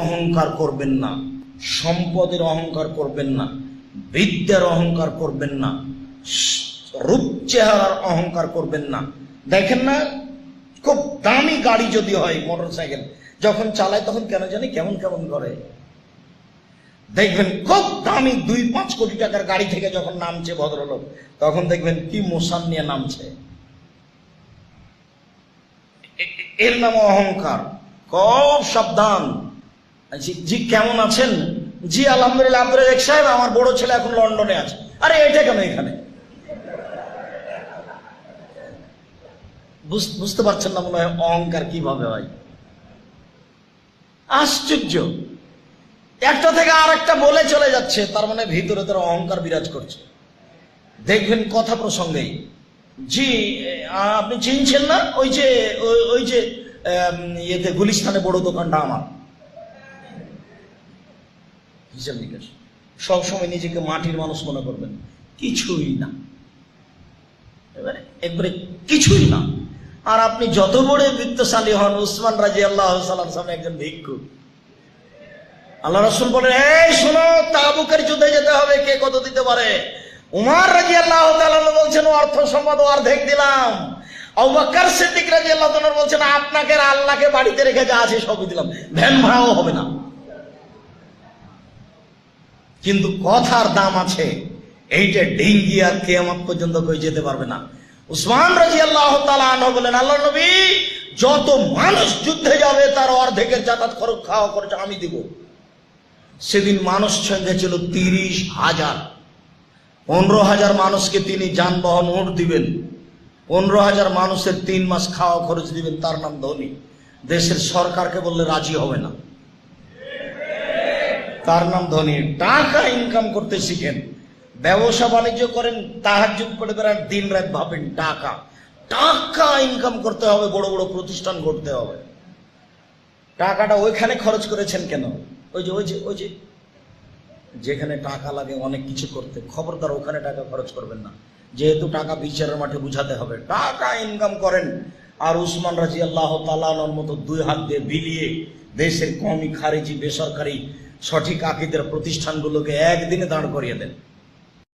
অহংকার করবেন না, সম্পদের অহংকার করবেন না, বিদ্যার অহংকার করবেন না, রূপ চেহারার অহংকার করবেন না। দেখেন না, খুব দামি গাড়ি যদি হয় মোটর সাইকেল যখন চালায় তখন কেন জানি কেমন কেমন করে। দেখবেন খুব দামি দুই পাঁচ কোটি টাকার গাড়ি থেকে যখন নামছে ভদ্রলোক, তখন দেখবেন কি মোশান নিয়ে নামছে। এর নাম অহংকার। খুব সাবধান। জি কেমন আছেন? জি, আলহামদুলিল্লাহ আব্দুল সাহেব, আমার বড় ছেলে এখন লন্ডনে আছে। আরে, এটা কেন এখানে? বুঝ- বুঝতে পারছেন না মনে হয় অহংকার কীভাবে হয়? আশ্চর্য। একটা থেকে আর একটা বলে চলে যাচ্ছে, তার মানে ভিতরে তার অহংকার বিরাজ করছে। দেখবেন কথা প্রসঙ্গেই জি আপনি চিনছেন না? ওই যে ওই- যে ইয়েতে গুলিস্তানে বড় দোকানটা আমার। হিসাব নিকাশ। সবসময় নিজেকে মাটির মানুষ মনে করবেন। কিছুই না। এবারে একবারে কিছুই না। আর আপনি যত বড় বৃত্তশালী হন, উসমান রাজি আল্লাহ সাল্লাম সামনে একজন ভিক্ষু। আল্লাহ রসুল বলেন, এই শোনো, তাবুকের যুদ্ধে যেতে হবে, কে কত দিতে পারে? উমার রাজি আল্লাহ বলছেন অর্থ সম্পদ অর্ধেক দিলাম। অবাক্কার সিদ্দিক রাজি আল্লাহ বলছেন, আপনাকে আল্লাহকে বাড়িতে রেখে যা আছে সবই দিলাম। ভ্যান ভাড়াও হবে না। কিন্তু কথার দাম আছে, এইটা ডিঙ্গি আর কেয়ামত পর্যন্ত কই যেতে পারবে না। উসমান রাজি আল্লাহ বলেন আল্লাহ নবী, যত মানুষ যুদ্ধে যাবে, তার অর্ধেকের যাতায়াত খরচ, খাওয়া খরচ আমি দিব। সেদিন মানুষ ছিল তিরিশ হাজার। পনেরো হাজার মানুষকে তিনি যানবাহন ওট দিবেন। পনেরো হাজার মানুষের তিন মাস খাওয়া খরচ দিবেন, তার নাম ধনী। দেশের সরকারকে বললে রাজি হবে না। তার নাম ধনী। টাকা ইনকাম করতে শিখেন। ব্যবসা বাণিজ্য করেন তাহার যুগ করে বেড়ান, দিন রাত ভাবেন, টাকা। টাকা ইনকাম করতে হবে, বড় বড় প্রতিষ্ঠান করতে হবে। টাকাটা ওইখানে খরচ করেছেন কেন? ওই যে ওই যে ওই যে। যেখানে টাকা লাগে অনেক কিছু করতে। খবরদার ওখানে টাকা খরচ করবেন না। যেহেতু টাকা বিচারের মাঠে বুঝাতে হবে। টাকা ইনকাম করেন। আর উসমান রাজি আল্লাহ তালানোর মতো দুই হাত দিয়ে বিলিয়ে দেশের কমি খারেজি, বেসরকারি সঠিক আকিদের প্রতিষ্ঠানগুলোকে একদিনে দাঁড় করিয়ে দেন।